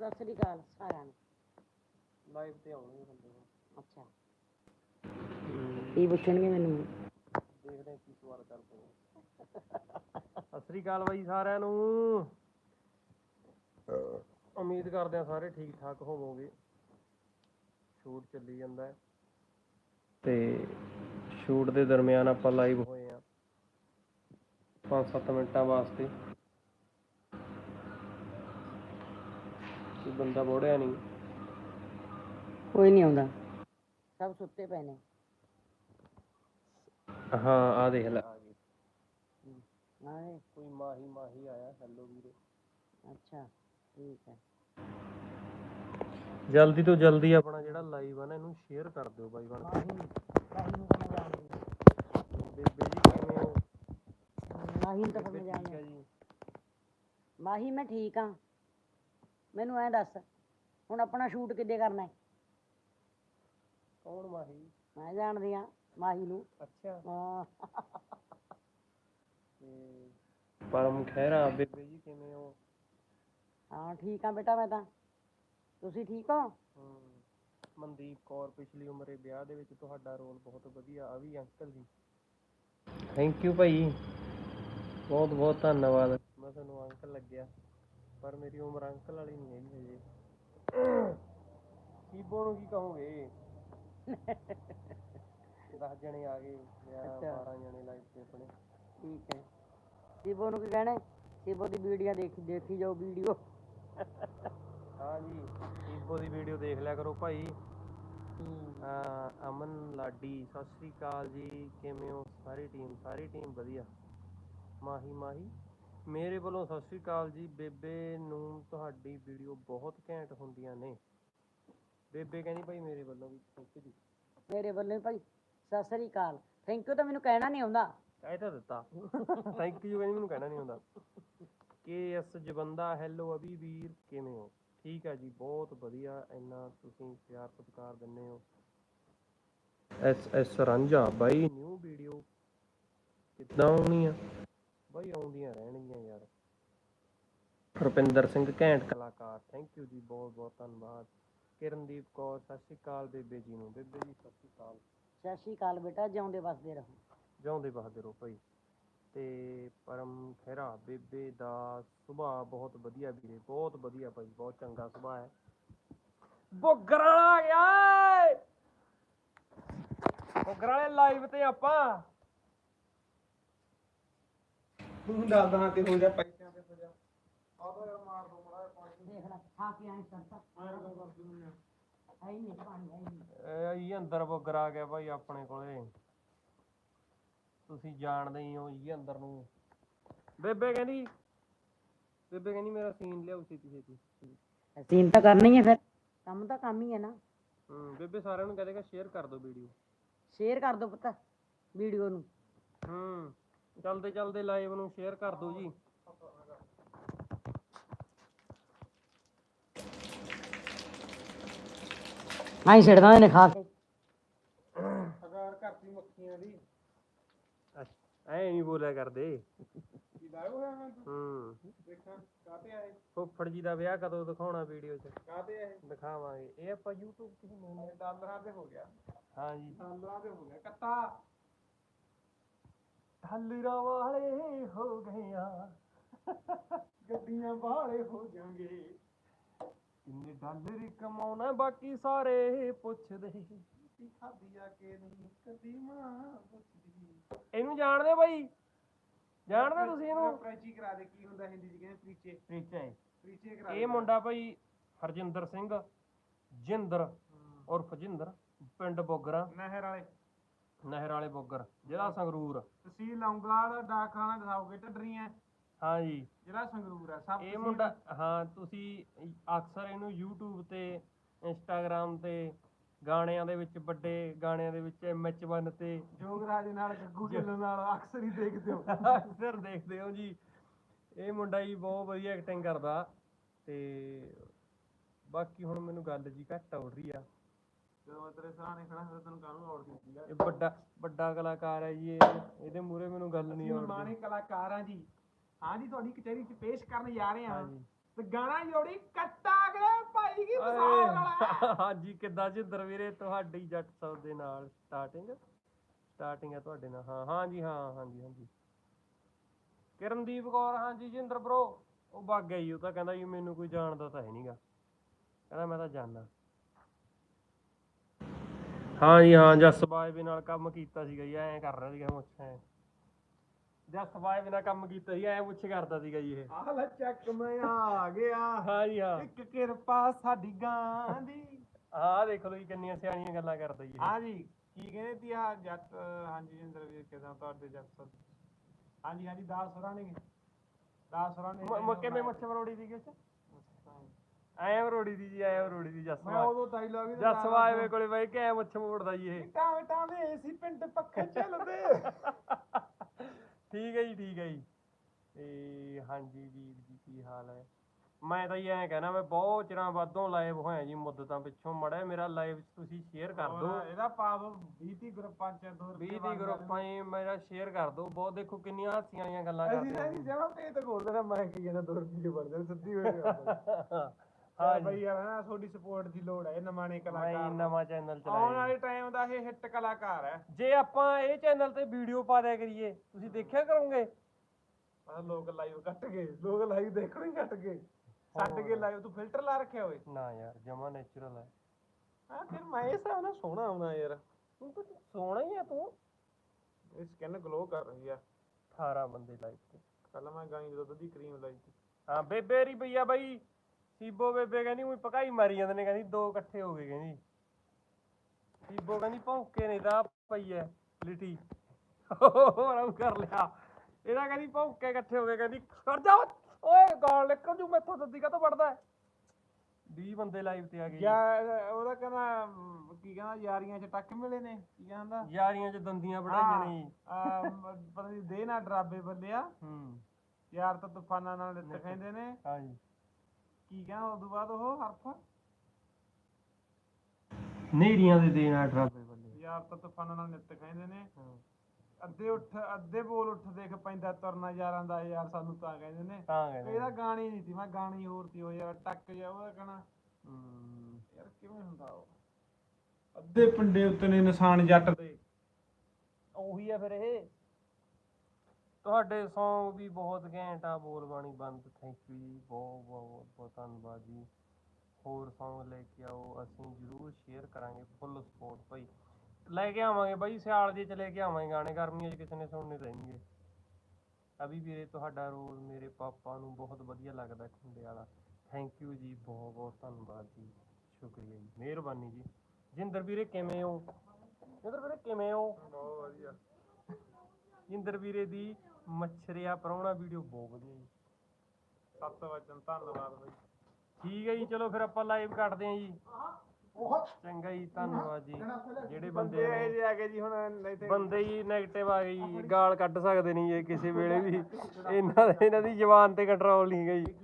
ਸਤਿ ਸ੍ਰੀ ਅਕਾਲ ਸਾਰਿਆਂ ਨੂੰ। ਲਾਈਵ ਤੇ ਆਉਣਗੇ ਬੰਦੇ ਅੱਛਾ। ਕੀ ਪੁੱਛਣਗੇ ਮੈਨੂੰ? ਦੇਖਦੇ ਹਾਂ ਕੀ ਸਵਾਲ ਕਰਦੇ ਨੇ ਸਤਿ ਸ੍ਰੀ ਅਕਾਲ ਬਾਈ ਸਾਰਿਆਂ ਨੂੰ। ਉਮੀਦ ਕਰਦੇ ਆ ਸਾਰੇ ਠੀਕ ਠਾਕ ਹੋਵੋਗੇ। ਸ਼ੂਟ ਚੱਲੀ ਜਾਂਦਾ ਹੈ। ਤੇ ਸ਼ੂਟ ਦੇ ਦਰਮਿਆਨ ਆਪਾਂ ਲਾਈਵ ਹੋਏ ਆ। 5-7 ਮਿੰਟਾਂ ਵਾਸਤੇ। ਕੋਈ ਬੰਦਾ ਬੋੜਿਆ ਨਹੀਂ। ਕੋਈ ਨਹੀਂ ਆਉਂਦਾ। ਸਭ ਸੁੱਤੇ ਪਏ ਨੇ। ਹਾਂ ਆ ਦੇਖ ਲੈ। ਆ ਗਈ ਆਏ ਕੋਈ ਮਾਹੀ ਮਾਹੀ ਆਇਆ ਹੈਲੋ ਵੀਰੇ। ਅੱਛਾ ਠੀਕ ਹੈ। ਜਲਦੀ ਤੋਂ ਜਲਦੀ ਆਪਣਾ ਜਿਹੜਾ ਲਾਈਵ ਆ ਨਾ ਇਹਨੂੰ ਸ਼ੇਅਰ ਕਰ ਦਿਓ ਬਾਈ ਬਣ ਕੇ। ਜਾਣਦੀ ਬੇਬੇ ਜੀ ਕਿਵੇਂ ਹੋ? ਮਾਹੀ ਨੂੰ ਤਾਂ ਬੇਬੇ ਸਮਝ ਠੀਕ ਆਉਂਦਾ ਹੈ ਜੀ। ਮਾਹੀ ਮੈਂ ਠੀਕ ਆ ਮੈਨੂੰ ਐਂ ਦੱਸ ਹੁਣ ਆਪਣਾ ਸ਼ੂਟ ਕਿੱਦੇ ਕਰਨਾ ਹੈ? ਕੌਣ ਮਾਹੀ? ਮੈਂ ਜਾਣਦੀ ਆ ਮਾਹੀ ਨੂੰ। ਅੱਛਾ। ਹਾਂ। ਤੇ ਪਰਮ ਖਹਿਰਾ ਬੇਬੇ ਜੀ ਕਿਵੇਂ ਹੋ? ਹਾਂ ਠੀਕ ਆ ਬੇਟਾ ਮੈਂ ਤਾਂ। ਤੁਸੀਂ ਠੀਕ ਹੋ? ਹਮ, ਮਨਦੀਪ ਕੌਰ ਪਿਛਲੀ ਉਮਰੇ ਵਿਆਹ ਦੇ ਵਿੱਚ ਤੁਹਾਡਾ ਰੋਲ ਬਹੁਤ ਵਧੀਆ ਆ ਵੀ ਅੰਕਲ ਜੀ। ਥੈਂਕ ਯੂ ਭਾਈ। ਬਹੁਤ ਬਹੁਤ ਧੰਨਵਾਦ। ਮੈਂ ਤੁਹਾਨੂੰ ਅੰਕਲ ਲੱਗਿਆ। ਪਰ ਮੇਰੀ ਉਮਰ ਅੰਕਲ ਵਾਲੀ ਨਹੀਂ ਹੈਗੀ ਹਜੇ। ਕੀਬੋ ਨੂੰ ਕੀ ਕਹੋਗੇ? 10 ਜਣੇ ਆ ਗਏ ਜਾਂ ਅੱਛਾ। 12 ਜਣੇ ਲਾਈਵ ਤੇ ਆਪਣੇ। ਠੀਕ ਹੈ। ਸ਼ਿਵੋ ਨੂੰ ਕੀ ਕਹਿਣਾ ਸ਼ਿਵੋ ਦੀ ਵੀਡੀਓ ਦੇਖੀ ਦੇਖੀ ਜਾਓ ਵੀਡੀਓ। ਹਾਂ ਜੀ ਕੀਬੋ ਦੀ ਵੀਡੀਓ ਦੇਖ ਲਿਆ ਕਰੋ ਭਾਈ। ਅਹ ਅਮਨ ਲਾਡੀ ਸਤਿ ਸ੍ਰੀ ਅਕਾਲ ਜੀ। ਕਿਵੇਂ ਹੋ? ਸਾਰੀ ਟੀਮ ਸਾਰੀ ਟੀਮ ਵਧੀਆ। ਮਾਹੀ ਮਾਹੀ। ਮੇਰੇ ਵੱਲੋਂ ਸਤਿ ਸ੍ਰੀ ਅਕਾਲ ਜੀ। ਬੇਬੇ ਨੂੰ ਤੁਹਾਡੀ ਵੀਡੀਓ ਬਹੁਤ ਘੈਂਟ ਹੁੰਦੀਆਂ ਨੇ। ਬੇਬੇ ਕਹਿੰਦੀ ਭਾਈ ਮੇਰੇ ਵੱਲੋਂ ਵੀ ਥੈਂਕ ਯੂ ਮੇਰੇ ਵੱਲੋਂ ਵੀ ਭਾਈ ਸਤਿ ਸ੍ਰੀ ਅਕਾਲ। ਥੈਂਕ ਯੂ ਤਾਂ ਮੈਨੂੰ ਕਹਿਣਾ ਨਹੀਂ ਆਉਂਦਾ। ਕਹਿ ਤਾਂ ਦਿੱਤਾ। ਥੈਂਕ ਯੂ ਕਹਿੰਦੀ ਮੈਨੂੰ ਕਹਿਣਾ ਨਹੀਂ ਹੁੰਦਾ ਕੇ ਐਸ ਜਵੰਦਾ ਹੈਲੋ ਅਭੀ ਵੀਰ ਕਿਵੇਂ ਹੋ? ਠੀਕ ਹੈ ਜੀ ਬਹੁਤ ਵਧੀਆ। ਇੰਨਾ ਤੁਸੀਂ ਪਿਆਰ ਸਤਿਕਾਰ ਦਿੰਦੇ ਹੋ। ਐਸ ਐਸ ਰਾਂਝਾ ਬਾਈ ਨਿਊ ਵੀਡੀਓ ਕਿੱਦਾਂ ਆਉਣੀ ਆ? ਬਾਈ ਆਉਂਦੀਆਂ ਰਹਿਣਗੀਆਂ ਯਾਰ। ਰੁਪਿੰਦਰ ਸਿੰਘ ਘੈਂਟ ਕਲਾਕਾਰ ਥੈਂਕ ਯੂ ਜੀ ਬਹੁਤ ਬਹੁਤ ਧੰਨਵਾਦ। ਕਿਰਨਦੀਪ ਕੌਰ ਸਤਿ ਸ਼੍ਰੀ ਅਕਾਲ ਬੇਬੇ ਜੀ ਨੂੰ। ਬੇਬੇ ਜੀ ਸਤਿ ਸ਼੍ਰੀ ਅਕਾਲ। ਸਤਿ ਸ੍ਰੀ ਅਕਾਲ ਬੇਟਾ ਜਿਉਂਦੇ ਵਸਦੇ ਰਹੋ। ਜਿਉਂਦੇ ਵਸਦੇ ਰਹੋ ਭਾਈ। ਤੇ ਪਰਮ ਖਹਿਰਾ ਬੇਬੇ ਦਾ ਸੁਭਾਅ ਬਹੁਤ ਵਧੀਆ ਵੀਰੇ ਬਹੁਤ ਵਧੀਆ ਭਾਈ ਬਹੁਤ ਚੰਗਾ ਸੁਭਾਅ ਹੈ। ਬੁੱਗਰ ਵਾਲਾ ਆ ਗਿਆ ਏ! ਬੁੱਗਰ ਵਾਲੇ ਲਾਈਵ ਤੇ ਆਪਾਂ। ਤੂੰ ਦੱਸਦਾ ਤੇ ਹੋ ਜਾ ਪੈਸਿਆਂ ਤੇ ਹੋ ਜਾ। ਆਦਾ ਯਾਰ ਮਾਰ ਦੋ ਮੜਾ ਪਾਣੀ। ਦੇਖ ਲੈ ਖਾ ਕੇ ਆਏ ਕਰਤਾ ਮੈਂ ਗੱਲ ਕਰ ਦੂੰ ਹੈ ਹੀ ਨਹੀਂ ਪਾਣੀ ਹੈ ਹੀ ਨਹੀਂ। ਇਹ ਅੰਦਰ ਬੁੱਗਰ ਆ ਗਿਆ ਭਾਈ ਆਪਣੇ ਕੋਲੇ। ਤੁਸੀਂ ਜਾਣਦੇ ਹੀ ਹੋ ਜੀ ਅੰਦਰ ਨੂੰ। ਬੇਬੇ ਕਹਿੰਦੀ ਬੇਬੇ ਕਹਿੰਦੀ ਮੇਰਾ ਸੀਨ ਲਿਆਓ ਛੇਤੀ ਛੇਤੀ। ਸੀਨ ਤਾਂ ਕਰਨੀ ਹੈ ਫਿਰ। ਕੰਮ ਤਾਂ ਕੰਮ ਹੀ ਹੈ ਨਾ। ਹੂੰ ਬੇਬੇ ਸਾਰਿਆਂ ਨੂੰ ਕਹਦੇਗਾ ਸ਼ੇਅਰ ਕਰ ਦਿਓ ਵੀਡੀਓ ਸ਼ੇਅਰ ਕਰ ਦਿਓ ਪੁੱਤ ਵੀਡੀਓ ਨੂੰ। ਹੂੰ। ਚਲਦੇ ਚਲਦੇ ਲਾਈਵ ਨੂੰ ਸ਼ੇਅਰ ਕਰ ਦਿਓ ਜੀ। ਆਈ ਛੱਡਦਾ ਨੇ ਖਾ ਕੇ। ਅਗਰ ਘਰਤੀ ਮੱਖੀਆਂ ਦੀ। ਐ ਨਹੀਂ ਬੋਲਿਆ ਕਰਦੇ। ਕੀ ਲਾਇਆ ਹੋਇਆ ਮੈਂ। ਤੂੰ ਹੂੰ। ਦੇਖਾਂ ਕਾਤੇ ਆਏ? ਫੁੱਫੜ ਜੀ ਦਾ ਵਿਆਹ ਕਦੋਂ ਦਿਖਾਉਣਾ ਵੀਡੀਓ 'ਚ? ਕਾਤੇ ਆਏ? ਦਿਖਾਵਾਂਗੇ। ਇਹ ਆਪਾਂ YouTube ਤੇ ਹੀ ਇਹ ਡਾਲਰਾਂ ਤੇ ਹੋ ਗਿਆ। ਹਾਂ ਜੀ ਡਾਲਰਾਂ ਤੇ ਹੋ ਗਿਆ। ਕੱਤਾ। ਢੱਲਰਾਂ ਵਾਲੇ ਹੋ ਗਏ ਆ ਗੱਡੀਆਂ ਬਾਹਲੇ ਹੋ ਜਾਣਗੇ। ਕਿੰਨੇ ਡਾਲਰ ਕਮਾਉਣਾ ਬਾਕੀ ਸਾਰੇ ਪੁੱਛਦੇ। ਕੀ ਖਾਦੀ ਆ ਕੇ ਨਹੀਂ? ਕਦੀ ਮਾਂ ਪੁੱਛਦੀ। ਇਹਨੂੰ ਜਾਣਦੇ ਬਾਈ? ਜਾਣਦੇ ਤੁਸੀਂ ਇਹਨੂੰ? ਪ੍ਰਾਚੀ ਕਰਾ ਦੇ ਕੀ ਹੁੰਦਾ ਹਿੰਦੀ ਚ ਕਹਿੰਦੇ ਪ੍ਰੀਚੇ ਪ੍ਰੀਚਾ ਕਰਾ ਇਹ ਮੁੰਡਾ ਭਾਈ ਹਰਜਿੰਦਰ ਸਿੰਘ ਜਿੰਦਰ ਉਰਫ ਜਿੰਦਰ ਪਿੰਡ ਬੋਗਰਾ। ਨਹਿਰ ਵਾਲੇ। ਨਹਿਰ ਵਾਲੇ ਬੋਗਰ ਜ਼ਿਲ੍ਹਾ ਸੰਗਰੂਰ। ਤਹਿਸੀਲ ਲੌਂਗਲਾਲ ਡਾਕਖਾਨਾ ਦਿਖਾਓਗੇ ਢੱਡਰੀਆਂ ਹਾਂ ਜੀ ਜਿਹੜਾ ਸੰਗਰੂਰ ਆ ਸਭ ਇਹ ਮੁੰਡਾ ਹਾਂ ਤੁਸੀਂ ਅਕਸਰ ਇਹਨੂੰ YouTube ਤੇ Instagram ਤੇ ਗਾਣਿਆਂ ਦੇ ਵਿੱਚ ਵੱਡੇ ਗਾਣਿਆਂ ਦੇ ਵਿੱਚ MH1 ਤੇ ਜੋਗਰਾਜ ਨਾਲ ਗੱਗੂ ਢਿੱਲੋਂ ਨਾਲ ਅਕਸਰ ਹੀ ਦੇਖਦੇ ਹੋ। ਅਕਸਰ ਦੇਖਦੇ ਹੋ ਜੀ। ਇਹ ਮੁੰਡਾ ਜੀ ਬਹੁਤ ਵਧੀਆ ਐਕਟਿੰਗ ਕਰਦਾ ਤੇ ਬਾਕੀ ਹੁਣ ਮੈਨੂੰ ਗੱਲ ਜੀ ਘੱਟ ਆਉ ਰਹੀ ਆ। ਜਦੋਂ ਮੈਂ ਤੇਰੇ ਸਾਹਮਣੇ ਖੜਾ ਹੁੰਦਾ ਤੈਨੂੰ ਕਾਹਨੂੰ ਆਉੜ ਦਿੱਤੀ ਆ? ਇਹ ਵੱਡਾ ਵੱਡਾ ਕਲਾਕਾਰ ਹੈ ਜੀ ਇਹ। ਇਹਦੇ ਮੂਹਰੇ ਮੈਨੂੰ ਗੱਲ ਨਹੀਂ ਆਉਂਦੀ। ਮਾਣੇ ਕਲਾਕਾਰ ਜੀ। ਹਾਂ ਜੀ ਤੁਹਾਡੀ ਕਚਹਿਰੀ 'ਚ ਪੇਸ਼ ਕਰਨ ਜਾ ਰਹੇ ਹਾਂ। ਹਾਂਜੀ। ਤੇ ਗਾਣਾ ਜੋੜੀ ਕੱਟਾ ਕੇ ਭਾਈ ਕੀ ਬਸਾਰ ਵਾਲਾ ਹਾਂਜੀ ਕਿੱਦਾਂ ਜਿੰਦਰ ਵੀਰੇ ਤੁਹਾਡੀ ਜੱਟ ਸੌ ਦੇ ਨਾਲ ਸਟਾਰਟਿੰਗ ਸਟਾਰਟਿੰਗ ਹੈ ਤੁਹਾਡੇ ਨਾਲ। ਹਾਂ ਹਾਂਜੀ ਹਾਂ ਹਾਂਜੀ ਹਾਂਜੀ। ਕਿਰਨਦੀਪ ਕੌਰ ਹਾਂਜੀ ਜਿੰਦਰ ਬ్రో ਉਹ ਭੱਗ ਗਿਆ ਜੀ ਉਹ ਤਾਂ ਕਹਿੰਦਾ ਜੀ ਮੈਨੂੰ ਕੋਈ ਜਾਣਦਾ ਤਾਂ ਹੈ ਨਹੀਂਗਾ ਕਹਿੰਦਾ ਮੈਂ ਤਾਂ ਜਾਣਦਾ ਹਾਂ ਜੀ ਹਾਂ ਜਸ ਬਾਏ ਨਾਲ ਕੰਮ ਕੀਤਾ ਸੀਗਾ ਜੀ ਐਂ ਕਰ ਰਿਹਾ ਸੀਗਾ ਮੁੱਛ ਜਸ ਬਾਏ ਨਾਲ ਕੰਮ ਕੀਤਾ ਸੀ ਐਂ ਮੁੱਛ ਕਰਦਾ ਸੀਗਾ ਜੀ ਇਹ। ਆਹ ਲੈ ਚੱਕ ਮੈਂ ਆ ਗਿਆ। ਹਾਂ ਜੀ ਹਾਂ। ਇੱਕ ਕਿਰਪਾ ਸਾਡੀ ਗਾਂ ਦੀ। ਆਹ ਦੇਖ ਲਓ ਜੀ ਕਿੰਨੀਆਂ ਸਿਆਣੀਆਂ ਗੱਲਾਂ ਕਰਦਾ ਜੀ ਹਾਂ ਜੀ ਕੀ ਕਹਿੰਦੇ ਤੀ ਆ ਜੱਟ ਹਾਂਜੀ ਜਿੰਦਰ ਵੀਰ ਕਿਦਾਂ ਤੁਹਾਡੇ ਜੱਟ ਹਾਂਜੀ ਹਾਂਜੀ ਦਾਸ ਸੁਰਾਂ ਨੇ। ਦਾਸ ਸੁਰਾਂ ਨੇ ਮ- ਮੁੱਛ ਮਰੋੜੀ ਦੀ ਕਿਸ ਐ ਮਰੋੜੀ ਦੀ ਜੀ ਐ ਮਰੋੜੀ ਦੀ ਮੈਂ ਜਸਵਾ ਉਦੋਂ ਡਾਇਲੌਗ ਹੀ ਜਸਵਾ ਐਵੇਂ ਕੋਲੇ ਬਾਈ ਕਿ ਐ ਮੁੱਛ ਮੋੜਦਾ ਜੀ ਇਹ। ਟਾਵੇਂ ਟਾਵੇਂ ਏਸੀ ਪਿੰਡ ਪੱਖੇ ਚੱਲਦੇ। ਠੀਕ ਹੈ ਜੀ ਠੀਕ ਹੈ ਜੀ। ਤੇ ਹਾਂਜੀ ਵੀਰ ਜੀ ਕੀ ਹਾਲ ਹੈ? ਮੈਂ ਤਾਂ ਜੀ ਐਂ ਕਹਿਣਾ ਮੈਂ ਬਹੁਤ ਚਿਰਾਂ ਬਾਅਦੋਂ ਲਾਈਵ ਹੋਇਆ ਜੀ ਮੁੱਦਤਾਂ ਪਿੱਛੋਂ। ਮੜਾ ਮੇਰਾ ਲਾਈਵ ਤੁਸੀਂ ਸ਼ੇਅਰ ਕਰ ਦਿਓ। ਹੋਰ ਇਹਦਾ ਪਾ ਦੋ 20 30 ਗਰੁੱਪਾਂ ਚ 2 ਰੁਪਏ 20 ਦੀ ਗਰੁੱਪਾਂ 'ਚ ਮੇਰਾ ਸ਼ੇਅਰ ਕਰ ਦਿਓ। ਬਹੁਤ ਦੇਖੋ ਕਿੰਨੀਆਂ ਹਾਸੀਆਂ ਵਾਲੀਆਂ ਗੱਲਾਂ ਅਸੀਂ ਕਰਦੇ ਅਸੀਂ ਜਮਾ ਪੇ ਤੇ ਖੋਲ ਦੇਣਾ ਮੈਂ ਕੀ ਕਹਿੰਦਾ 2 ਰੁਪਏ ਬਣ ਜਾਣ ਸਿੱਧੀ ਹਾਂ ਹਾਂ ਬਈ ਯਾਰ ਨਾ ਤੁਹਾਡੀ ਸਪੋਰਟ ਦੀ ਲੋੜ ਹੈ ਇਹ ਨਮਾਣੇ ਮੈਂ ਕਲਾਕਾਰ ਨੂੰ। ਨਵਾਂ ਚੈਨਲ ਆਉਣ ਚਲਾਇਆ ਵਾਲੇ ਟਾਈਮ ਦਾ ਇਹ ਹਿੱਟ ਕਲਾਕਾਰ ਹੈ ਜੇ ਆਪਾਂ ਇਹ ਚੈਨਲ ਤੇ ਵੀਡੀਓ ਪਾ ਦਿਆ ਕਰੀਏ ਤੁਸੀਂ ਦੇਖਿਆ ਕਰੋਗੇ? ਆਹ ਲੋਕ ਲਾਈਵ ਕੱਟ ਗਏ ਲੋਕ ਲਾਈਵ ਦੇਖਣੋਂ ਹੀ ਕੱਟ ਗਏ। ਛੱਡ ਕੇ ਲਾਈਵ ਤੂੰ ਫਿਲਟਰ ਲਾ ਰੱਖਿਆ ਓਏ। ਨਾ ਯਾਰ ਜਮਾ ਨੇਚਰਲ ਹੈ ਹਾਂ ਫਿਰ ਮੈਂ ਇਸ ਹਿਸਾਬ ਨਾਲ ਸੋਹਣਾ ਆਉਣਾ ਯਾਰ। ਤੂੰ ਤਾਂ ਸੋਹਣਾ ਹੀ ਆ ਤੂੰ। ਇਹ ਸਕਿਨ ਗਲੋ ਕਰ ਰਹੀ ਆ। 18 ਬੰਦੇ ਲਾਈਵ ਤੇ। ਕੱਲ ਮੈਂ ਗਾਂ ਦੀ ਦੁੱਧ ਦੀ ਕਰੀਮ ਲਾਈ ਸੀ। ਹਾਂ ਬੇਬੇ ਰੀ ਭਈਆ ਬਾਈ। ਸੀਬੋ ਬੇਬੇ ਕਹਿੰਦੀ ਉਹੀ ਪਕਾਈ ਮਾਰੀ ਜਾਂਦੇ ਨੇ ਕਹਿੰਦੀ ਦੋ ਇਕੱਠੇ ਹੋ ਗਏ ਕਹਿੰਦੀ। ਸੀਬੋ ਕਹਿੰਦੀ ਭੌਂਕੇ ਨੇ ਤਾਂ ਪਈ ਐ ਲਿਟੀ। ਉਹ ਕਰ ਲਿਆ। ਇਹਦਾ ਕਹਿੰਦੀ ਭੌਂਕੇ ਇਕੱਠੇ ਹੋ ਗਏ ਕਹਿੰਦੀ ਕਰ ਜਾ ਓਏ ਗਾਲ ਨਿਕਲ ਜੂ ਮੈਥੋਂ ਦੱਦੀ ਕਾ ਬੜਦਾ 20 ਬੰਦੇ ਲਾਈਵ ਤੇ ਆ ਗਏ। ਯਾ ਉਹਦਾ ਕਹਿੰਦਾ ਅਮ, ਕੀ ਕਹਿੰਦਾ ਯਾਰੀਆਂ ਚ ਟੱਕ ਮਿਲੇ ਨੇ ਕੀ ਕਹਿੰਦਾ? ਯਾਰੀਆਂ ਚ ਦੰਦੀਆਂ ਵੜਾਈਆਂ ਨੇ ਜੀ। ਆ ਪਤਾ ਨੀ ਦੇ ਨਾ ਡਰਾਬੇ ਬੱਲਿਆ ਹੂੰ। ਯਾਰ ਤਾਂ ਤੂਫਾਨਾਂ ਨਾਲ ਲਿੱਤ ਕਹਿੰਦੇ ਨੇ। ਹਾਂ ਜੀ ਕੀ ਕਹਿੰਦਾ ਉਦੋਂ ਬਾਅਦ ਉਹ ਹਰਫ? ਨੇਰੀਆਂ ਦੇ ਦੇਣਾ ਡਰਾਬੇ ਬੱਲੇ ਯਾਰ ਤਾਂ ਤੂਫਾਨਾਂ ਨਾਲ ਨਿੱਤ ਕਹਿੰਦੇ ਨੇ। ਅੱਧੇ ਉੱਠ ਅੱਧੇ ਬੋਲ ਉੱਠ ਦੇਖ ਪੈਂਦਾ ਤੁਰਨਾ ਯਾਰਾਂ ਦਾ ਯਾਰ ਸਾਨੂੰ ਤਾਂ ਕਹਿੰਦੇ ਨੇ। ਤਾਂ ਕਹਿੰਦੇ ਇਹਦਾ ਗਾਣੀ ਨਹੀਂ ਸੀ ਮੈਂ ਗਾਣੀ ਹੋਰ ਸੀ ਉਹ ਯਾਰ ਟੱਕ ਜਾ ਉਹਦਾ ਕਹਣਾ ਹੂੰ। ਯਾਰ ਕਿਵੇਂ ਹੁੰਦਾ ਉਹ? ਅੱਧੇ ਪਿੰਡੇ ਉੱਤੇ ਨੇ ਨਿਸ਼ਾਨ ਜੱਟ ਦੇ। ਉਹੀ ਆ ਫਿਰ ਇਹ। ਤੁਹਾਡੇ Song ਵੀ ਬਹੁਤ ਘੈਂਟ ਆ ਬੋਲ ਬਾਣੀ ਬੰਦ ਥੈਂਕ ਯੂ ਜੀ ਬਹੁਤ ਬਹੁਤ ਬਹੁਤ ਧੰਨਵਾਦ ਜੀ। ਹੋਰ Song ਲੈ ਕੇ ਆਓ ਅਸੀਂ ਜ਼ਰੂਰ ਸ਼ੇਅਰ ਕਰਾਂਗੇ ਫੁੱਲ ਸਪੋਰਟ ਭਾਈ। ਲੈ ਕੇ ਆਵਾਂਗੇ ਬਾਈ ਸਿਆਲ ਦੇ ਚ ਲੈ ਕੇ ਆਵਾਂਗੇ ਗਾਣੇ ਗਰਮੀਆਂ 'ਚ ਕਿਸੇ ਨੇ ਸੁਣਨੇ ਰਹਿਣਗੇ ਅਭੀ ਵੀਰੇ ਤੁਹਾਡਾ ਰੋਲ ਮੇਰੇ ਪਾਪਾ ਨੂੰ ਬਹੁਤ ਵਧੀਆ ਲੱਗਦਾ ਖੁੰਡੇ ਵਾਲਾ। ਥੈਂਕ ਯੂ ਜੀ ਬਹੁਤ ਬਹੁਤ ਧੰਨਵਾਦ ਜੀ। ਸ਼ੁਕਰੀਆ ਜੀ ਮਿਹਰਬਾਨੀ ਜੀ। ਜਿੰਦਰ ਵੀਰੇ ਕਿਵੇਂ ਹੋ? ਜਿੰਦਰ ਵੀਰੇ ਕਿਵੇਂ ਹੋ? ਬਹੁਤ ਵਧੀਆ। ਜਿੰਦਰ ਵੀਰੇ ਦੀ ਮੱਛਰਿਆ ਪ੍ਰਾਹੁਣਾ ਵੀਡੀਓ ਬਹੁਤ ਵਧੀਆ ਜੀ। ਸੱਤ ਵਜਨ ਧੰਨਵਾਦ ਬਈ। ਠੀਕ ਹੈ ਜੀ ਚਲੋ ਫਿਰ ਆਪਾਂ ਲਾਈਵ ਕੱਟਦੇ ਹਾਂ ਜੀ। ਚੰਗਾ ਜੀ ਧੰਨਵਾਦ ਜੀ। ਜਿਹੜੇ ਬੰਦੇ ਇਹ ਜੇ ਆ ਗਏ ਜੀ ਹੁਣ ਨਹੀਂ ਤੇ ਬੰਦੇ ਹੀ 네ਗੇਟਿਵ ਆ ਗਏ ਜੀ ਗਾਲ ਕੱਢ ਸਕਦੇ ਨਹੀਂ ਜੇ ਕਿਸੇ ਵੇਲੇ ਵੀ। ਇਹਨਾਂ ਇਹਨਾਂ ਦੀ ਜ਼ੁਬਾਨ ਤੇ ਕੰਟਰੋਲ ਨਹੀਂ ਹੈਗਾ ਜੀ।